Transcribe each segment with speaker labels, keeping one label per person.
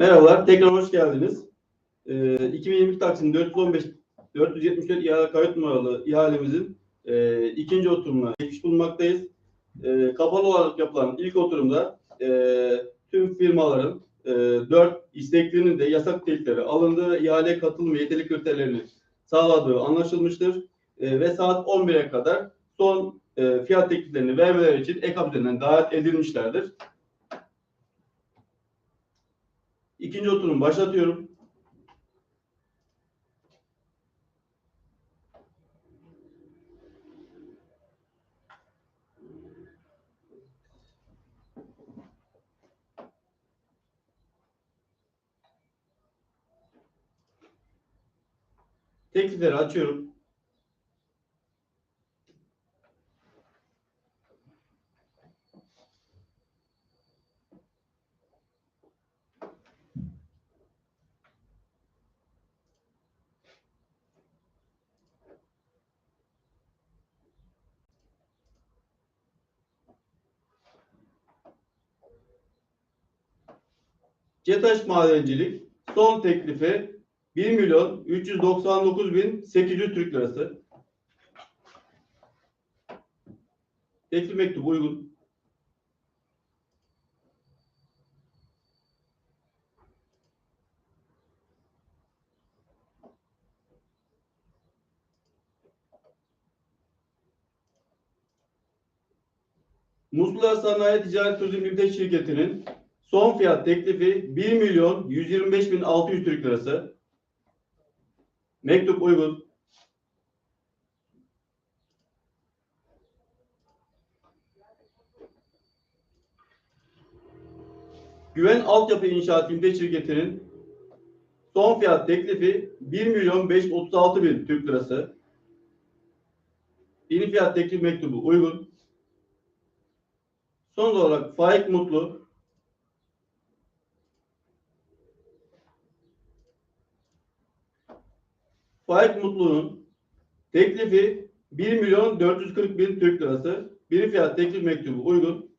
Speaker 1: Merhabalar, tekrar hoş geldiniz. Ee, 2022 Taksim 415 474 ihale kayıt numaralı ihalemizin e, ikinci oturumuna geçmiş bulunmaktayız. E, kapalı olarak yapılan ilk oturumda e, tüm firmaların e, 4 isteklerinin de yasak teklifleri alındığı ihaleye katılım ve yeterli kriterlerini sağladığı anlaşılmıştır. E, ve saat 11'e kadar son e, fiyat tekliflerini vermeleri için EKAP üzerinden davet edilmişlerdir. İkinci oturum başlatıyorum. Teklifleri açıyorum. Cetaş Madencilik son teklifi 1 milyon 399 bin 800 Türk lirası. Teklif mektubu uygun. Muslular Sanayi Ticaret Turizm Limited şirketinin son fiyat teklifi 1 milyon 125 bin 600 Türk lirası. Mektup uygun. Güven Altyapı İnşaat Limited şirketinin son fiyat teklifi 1 milyon 536 bin Türk lirası. Yeni fiyat teklif mektubu uygun. Son olarak Faik Mutlu Faik Mutlu'nun teklifi 1 milyon 440 bin Türk lirası. Bir fiyat teklif mektubu uygun.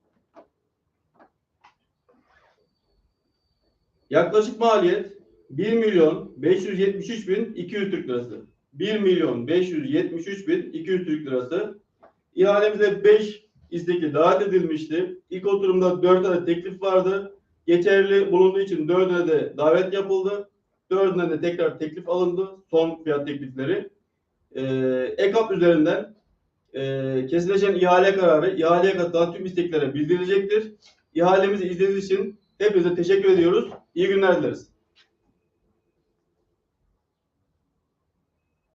Speaker 1: Yaklaşık maliyet 1 milyon 573 bin 200 Türk lirası. 1 milyon 573 bin 200 Türk lirası. İhalemize 5 istekli davet edilmişti. İlk oturumda 4 adet teklif vardı. Geçerli bulunduğu için 4'üne de davet yapıldı. Dördünden de tekrar teklif alındı. Son fiyat teklifleri. Ee, EKAP üzerinden e, kesilecek ihale kararı ihaleye katılan tüm isteklere bildirilecektir. İhalemizi izlediğiniz için hepinize teşekkür ediyoruz. İyi günler dileriz.